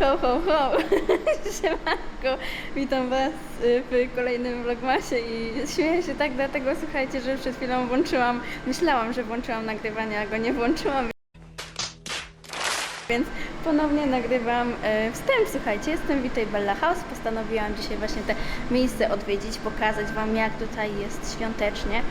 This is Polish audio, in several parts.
Ho, ho, ho! Siemanko! Witam Was y, w kolejnym vlogmasie i śmieję się tak dlatego, słuchajcie, że przed chwilą włączyłam, myślałam, że włączyłam nagrywanie, a go nie włączyłam. Więc ponownie nagrywam e, wstęp, słuchajcie, jestem Witaj Bella House, postanowiłam dzisiaj właśnie te miejsce odwiedzić, pokazać Wam jak tutaj jest świątecznie,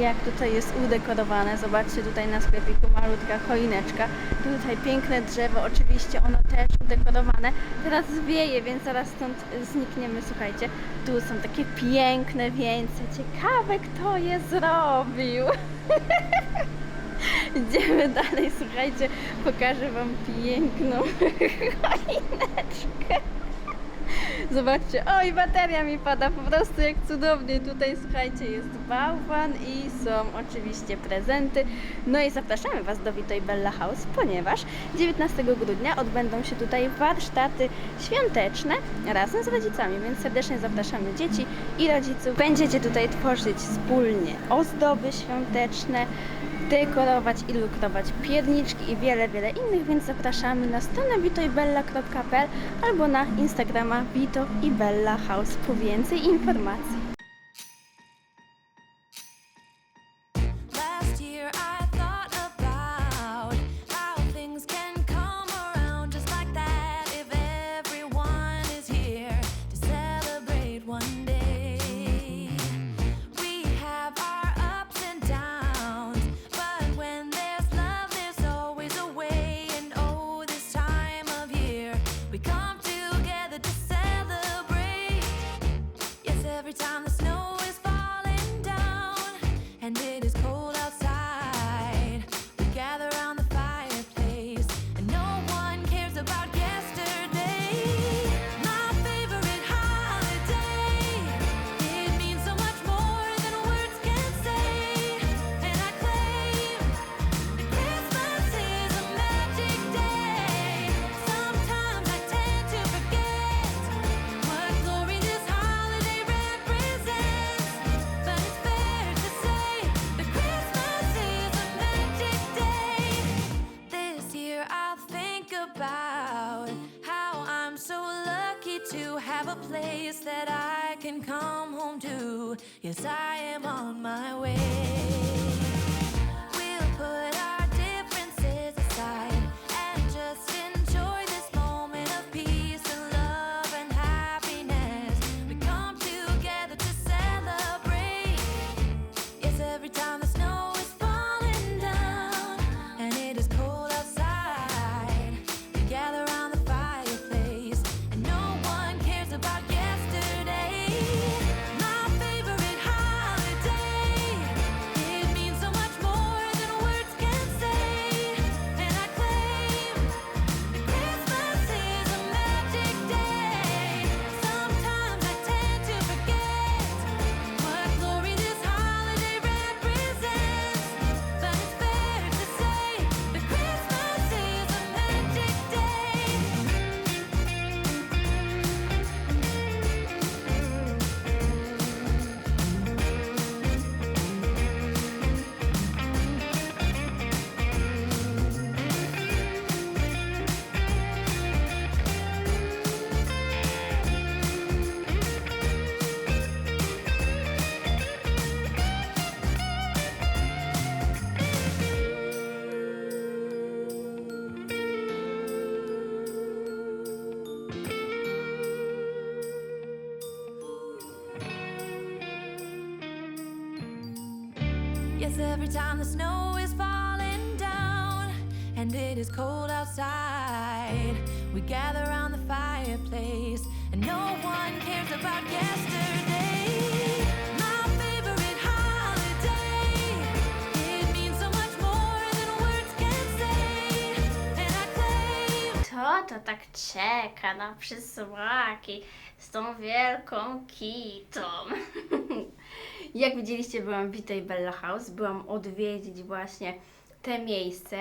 jak tutaj jest udekorowane, zobaczcie tutaj na sklepiku malutka choineczka, tutaj piękne drzewo, oczywiście ono też udekorowane, teraz wieje, więc zaraz stąd znikniemy, słuchajcie, tu są takie piękne wieńce, ciekawe kto je zrobił. Idziemy dalej, słuchajcie, pokażę Wam piękną choineczkę. Zobaczcie, oj, bateria mi pada, po prostu jak cudownie. Tutaj, słuchajcie, jest bałwan i są oczywiście prezenty. No i zapraszamy Was do Witoj Bella House, ponieważ 19 grudnia odbędą się tutaj warsztaty świąteczne razem z rodzicami, więc serdecznie zapraszamy dzieci i rodziców. Będziecie tutaj tworzyć wspólnie ozdoby świąteczne, dekorować, ilustrować pierniczki i wiele, wiele innych, więc zapraszamy na stronę witojbella.pl albo na Instagrama Vito i Bella House po więcej informacji. And it is cold place that I can come home to. Yes, I am on Yes, every time the snow is falling down and it is cold outside, we gather around the fireplace and no one cares about yesterday. To tak czeka na przysłaki z tą wielką kitą? Jak widzieliście, byłam w Witaj Bella House. Byłam odwiedzić właśnie te miejsce,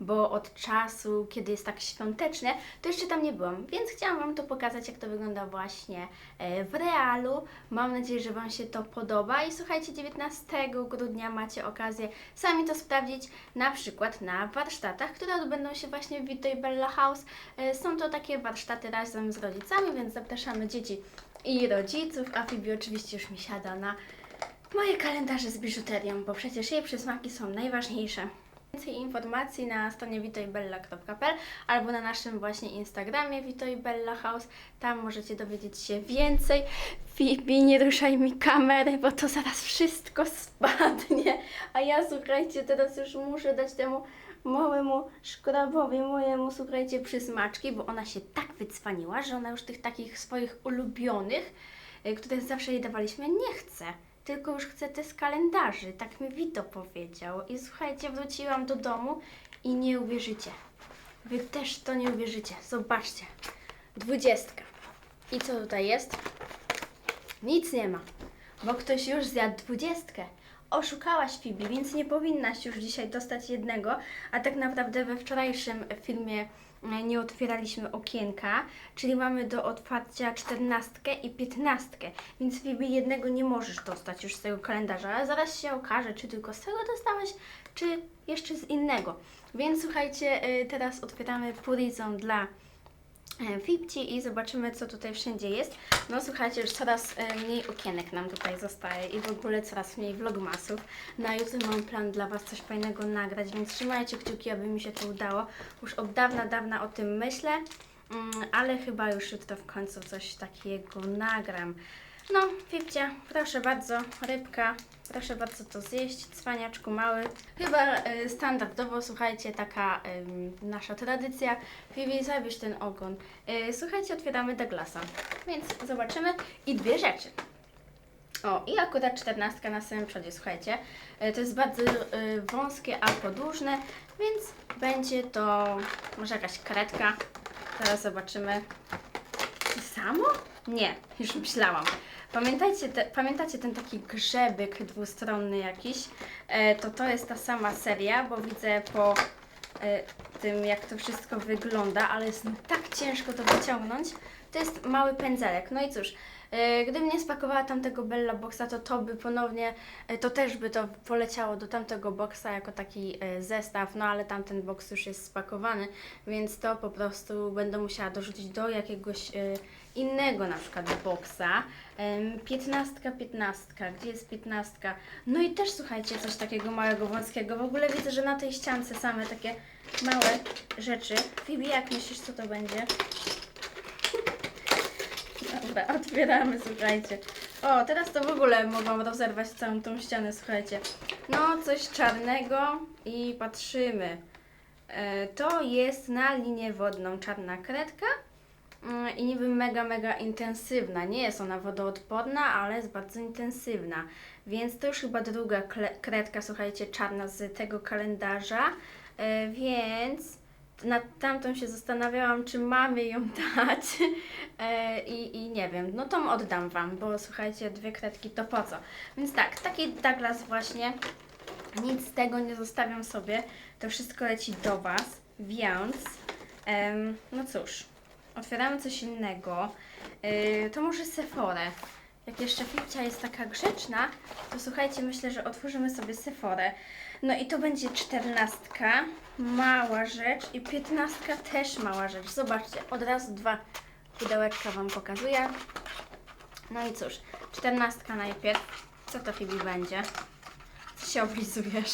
bo od czasu, kiedy jest tak świątecznie, to jeszcze tam nie byłam, więc chciałam Wam to pokazać, jak to wygląda właśnie e, w realu. Mam nadzieję, że Wam się to podoba i słuchajcie, 19 grudnia macie okazję sami to sprawdzić, na przykład na warsztatach, które odbędą się właśnie w i Bella House. E, Są to takie warsztaty razem z rodzicami, więc zapraszamy dzieci i rodziców, a Fibi oczywiście już mi siada na moje kalendarze z biżuterią, bo przecież jej przysmaki są najważniejsze. Więcej informacji na stronie witoibella.pl albo na naszym właśnie Instagramie Vito i Bella House. Tam możecie dowiedzieć się więcej. Fibi, nie ruszaj mi kamery, bo to zaraz wszystko spadnie. A ja, słuchajcie, teraz już muszę dać temu małemu szkrabowi, mojemu, słuchajcie, przysmaczki, bo ona się tak wycwaniła, że ona już tych takich swoich ulubionych, y, które zawsze jej dawaliśmy, nie chce. Tylko już chce te z kalendarzy. Tak mi Wito powiedział. I słuchajcie, wróciłam do domu i nie uwierzycie. Wy też to nie uwierzycie. Zobaczcie. Dwudziestka. I co tutaj jest? Nic nie ma, bo ktoś już zjadł dwudziestkę. Oszukałaś Fibi, więc nie powinnaś już dzisiaj dostać jednego, a tak naprawdę we wczorajszym filmie nie otwieraliśmy okienka, czyli mamy do otwarcia czternastkę i piętnastkę, więc Fibi jednego nie możesz dostać już z tego kalendarza, ale zaraz się okaże, czy tylko z tego dostałaś, czy jeszcze z innego. Więc słuchajcie, e, teraz otwieramy Purizon dla e, Fipci i zobaczymy, co tutaj wszędzie jest. No słuchajcie, już coraz e, mniej okienek nam tutaj zostaje i w ogóle coraz mniej vlogmasów. Na jutro mam plan dla Was coś fajnego nagrać, więc trzymajcie kciuki, aby mi się to udało. Już od dawna, dawna o tym myślę, mm, ale chyba już jutro w końcu coś takiego nagram. No, Fipcia, proszę bardzo, rybka, proszę bardzo to zjeść, cwaniaczku mały. Chyba e, standardowo, słuchajcie, taka em, nasza tradycja. Fibi, zabierz ten ogon. E, słuchajcie, otwieramy Douglasa, więc zobaczymy. I dwie rzeczy. O, i akurat czternastka na samym przodzie, słuchajcie. E, To jest bardzo e, wąskie, a podłużne, więc będzie to może jakaś karetka. Teraz zobaczymy. To samo? Nie, już myślałam. Pamiętajcie, te, pamiętacie ten taki grzebyk dwustronny jakiś? E, to to jest ta sama seria, bo widzę po e, tym, jak to wszystko wygląda, ale jest tak ciężko to wyciągnąć. To jest mały pędzelek. No i cóż, e, gdybym nie spakowała tamtego Bella Boxa, to to by ponownie, e, to też by to poleciało do tamtego boxa jako taki e, zestaw, no ale tamten box już jest spakowany, więc to po prostu będę musiała dorzucić do jakiegoś innego na przykład boxa. Piętnastka, piętnastka, gdzie jest piętnastka? No i też słuchajcie, coś takiego małego, wąskiego. W ogóle widzę, że na tej ściance same takie małe rzeczy. Fibi, jak myślisz, co to będzie? Dobra, otwieramy, słuchajcie. O, teraz to w ogóle mogłam rozerwać całą tą ścianę, słuchajcie. No, coś czarnego i patrzymy. E, to jest na linię wodną czarna kredka. Mm, I niby mega, mega intensywna. Nie jest ona wodoodporna, ale jest bardzo intensywna. Więc to już chyba druga kredka, słuchajcie, czarna z tego kalendarza. E, więc nad tamtą się zastanawiałam, czy mamy ją dać. E, i, I nie wiem, no tą oddam Wam, bo słuchajcie, dwie kredki to po co? Więc tak, taki Douglas właśnie. Nic z tego nie zostawiam sobie. To wszystko leci do Was, więc no cóż, otwieramy coś innego. Yy, to może Sephorę. Jak jeszcze Fipcia jest taka grzeczna, to słuchajcie, myślę, że otworzymy sobie Sephorę. No i to będzie czternastka, mała rzecz i piętnastka też mała rzecz. Zobaczcie, od razu dwa pudełeczka Wam pokazuję. No i cóż, czternastka najpierw. Co to Fibi będzie? Co się oblizujesz?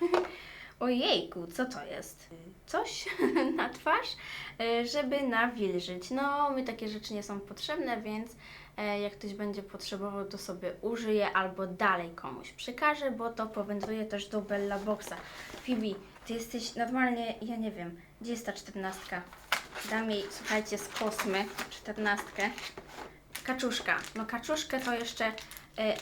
Ojejku, co to jest? Coś na twarz, e, żeby nawilżyć. No, mi takie rzeczy nie są potrzebne, więc e, jak ktoś będzie potrzebował, to sobie użyje albo dalej komuś przekaże, bo to powędruje też do Bella Boxa. Fibi, ty jesteś normalnie, ja nie wiem, gdzie jest ta czternastka? Dam jej, słuchajcie, z kosmy czternastkę. Kaczuszka. No kaczuszkę to jeszcze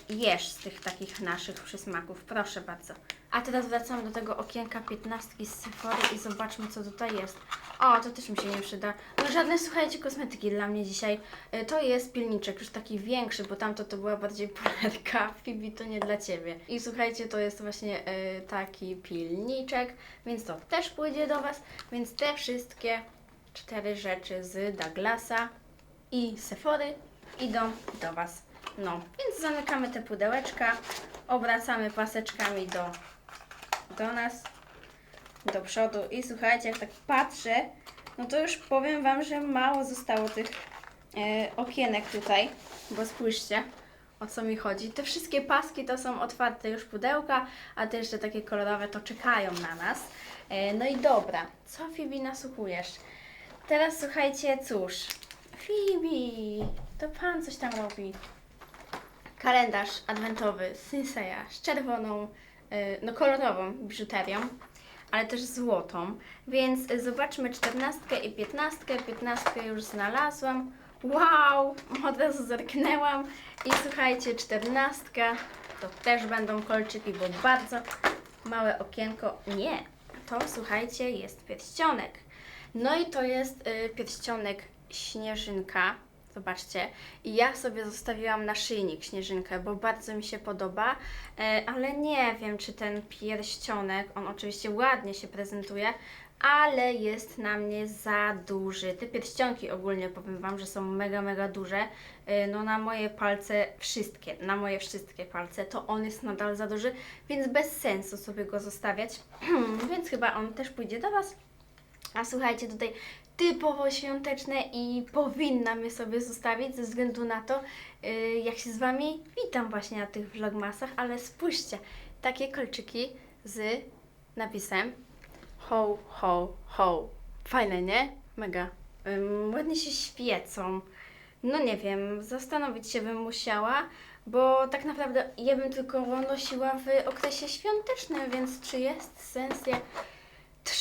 jesz z tych takich naszych przysmaków. Proszę bardzo. A teraz wracamy do tego okienka 15 z Sephory i zobaczmy co tutaj jest. O, to też mi się nie przyda. No żadne, słuchajcie, kosmetyki dla mnie dzisiaj. Y, To jest pilniczek, już taki większy, bo tamto to była bardziej palerka. Fibi to nie dla Ciebie. I słuchajcie, to jest właśnie y, taki pilniczek, więc to też pójdzie do Was. Więc te wszystkie cztery rzeczy z Douglasa i Sephory idą do Was. No, więc zamykamy te pudełeczka, obracamy paseczkami do, do nas, do przodu i słuchajcie, jak tak patrzę, no to już powiem Wam, że mało zostało tych e, okienek tutaj, bo spójrzcie, o co mi chodzi. Te wszystkie paski to są otwarte już pudełka, a te jeszcze takie kolorowe to czekają na nas. E, no i dobra, co Fibi nasłuchujesz? Teraz słuchajcie, cóż, Fibi, to Pan coś tam robi kalendarz adwentowy Sinseya z czerwoną, y, no kolorową biżuterią, ale też złotą. Więc zobaczmy czternastkę i piętnastkę. Piętnastkę już znalazłam. Wow! Od razu zerknęłam. I słuchajcie, czternastka to też będą kolczyki, bo bardzo małe okienko. Nie, to słuchajcie, jest pierścionek. No i to jest y, pierścionek śnieżynka. Zobaczcie. I ja sobie zostawiłam naszyjnik śnieżynkę, bo bardzo mi się podoba, e, ale nie wiem, czy ten pierścionek, on oczywiście ładnie się prezentuje, ale jest na mnie za duży. Te pierścionki ogólnie powiem Wam, że są mega, mega duże. E, No na moje palce wszystkie, na moje wszystkie palce, to on jest nadal za duży, więc bez sensu sobie go zostawiać. więc chyba on też pójdzie do Was. A słuchajcie, tutaj typowo świąteczne i powinnam je sobie zostawić ze względu na to, yy, jak się z Wami witam właśnie na tych vlogmasach, ale spójrzcie, takie kolczyki z napisem ho, ho, ho. Fajne, nie? Mega. Ładnie się świecą. No nie wiem, zastanowić się bym musiała, bo tak naprawdę je bym tylko nosiła w okresie świątecznym, więc czy jest sens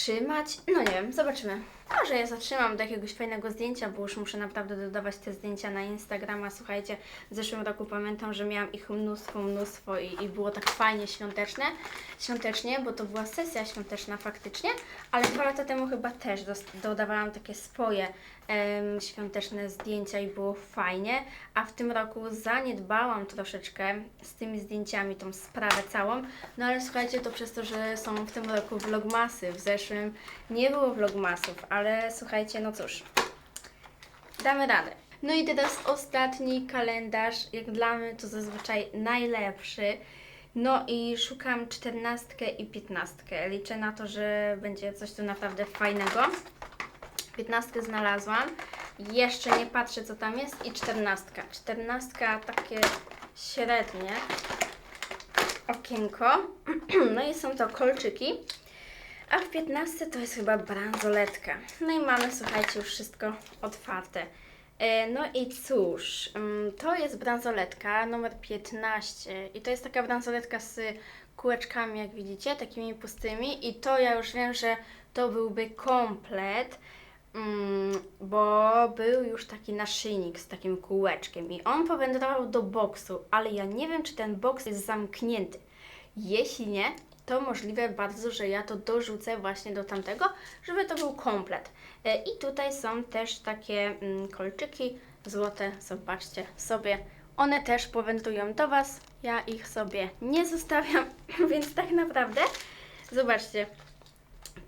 trzymać? No nie wiem, zobaczymy. Może je zatrzymam do jakiegoś fajnego zdjęcia, bo już muszę naprawdę dodawać te zdjęcia na Instagrama. Słuchajcie, w zeszłym roku pamiętam, że miałam ich mnóstwo, mnóstwo i, i było tak fajnie świąteczne, świątecznie, bo to była sesja świąteczna faktycznie, ale dwa lata temu chyba też dodawałam takie swoje em, świąteczne zdjęcia i było fajnie, a w tym roku zaniedbałam troszeczkę z tymi zdjęciami tą sprawę całą, no ale słuchajcie, to przez to, że są w tym roku vlogmasy, w zeszłym nie było vlogmasów, ale słuchajcie, no cóż, damy radę. No i teraz ostatni kalendarz, jak dla mnie to zazwyczaj najlepszy. No i szukam czternastkę i piętnastkę. Liczę na to, że będzie coś tu naprawdę fajnego. Piętnastkę znalazłam. Jeszcze nie patrzę co tam jest i czternastka. Czternastka takie średnie okienko. No i są to kolczyki. A w 15 to jest chyba bransoletka. No i mamy, słuchajcie, już wszystko otwarte. E, No i cóż, mm, to jest bransoletka numer 15 i to jest taka bransoletka z kółeczkami, jak widzicie, takimi pustymi i to ja już wiem, że to byłby komplet, mm, bo był już taki naszyjnik z takim kółeczkiem i on powędrował do boksu, ale ja nie wiem, czy ten boks jest zamknięty. Jeśli nie, to możliwe bardzo, że ja to dorzucę właśnie do tamtego, żeby to był komplet. E, I tutaj są też takie mm, kolczyki złote, zobaczcie sobie. One też powędrują do Was, ja ich sobie nie zostawiam, więc tak naprawdę, zobaczcie,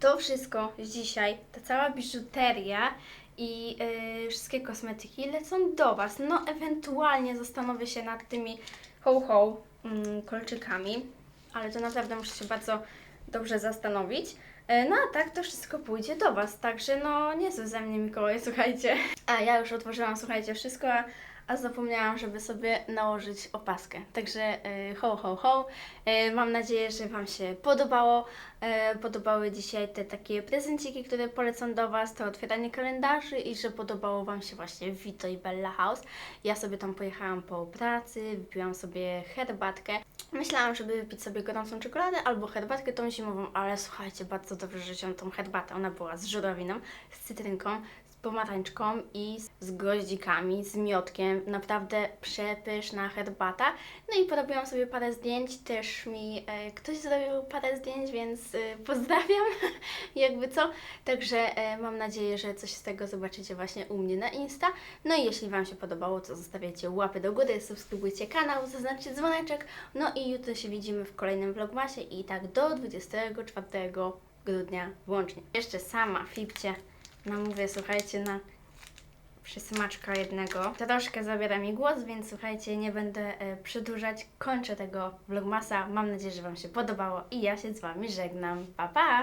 to wszystko z dzisiaj, ta cała biżuteria i yy, wszystkie kosmetyki lecą do Was. No, ewentualnie zastanowię się nad tymi ho-ho mm, kolczykami, ale to naprawdę muszę się bardzo dobrze zastanowić. E, No a tak to wszystko pójdzie do Was, także no niezły ze mnie Mikołaj, słuchajcie. A ja już otworzyłam, słuchajcie, wszystko, a, a zapomniałam, żeby sobie nałożyć opaskę. Także e, ho, ho, ho. E, Mam nadzieję, że Wam się podobało. E, Podobały dzisiaj te takie prezenciki, które polecam do Was, to otwieranie kalendarzy i że podobało Wam się właśnie Vito i Bella House. Ja sobie tam pojechałam po pracy, wypiłam sobie herbatkę. Myślałam, żeby wypić sobie gorącą czekoladę albo herbatkę tą zimową, ale słuchajcie, bardzo dobrze, że tą herbatę. Ona była z żurawiną, z cytrynką, pomarańczką i z goździkami, z miodkiem. Naprawdę przepyszna herbata. No i porobiłam sobie parę zdjęć, też mi e, ktoś zrobił parę zdjęć, więc e, pozdrawiam, jakby co. Także e, mam nadzieję, że coś z tego zobaczycie właśnie u mnie na Insta. No i jeśli Wam się podobało, to zostawiacie łapy do góry, subskrybujcie kanał, zaznaczcie dzwoneczek. No i jutro się widzimy w kolejnym vlogmasie i tak do 24 grudnia włącznie. Jeszcze sama Fipcie namówię, słuchajcie, na przysmaczka jednego. Troszkę zabiera mi głos, więc słuchajcie, nie będę e, przedłużać. Kończę tego vlogmasa. Mam nadzieję, że Wam się podobało i ja się z Wami żegnam. Pa, pa!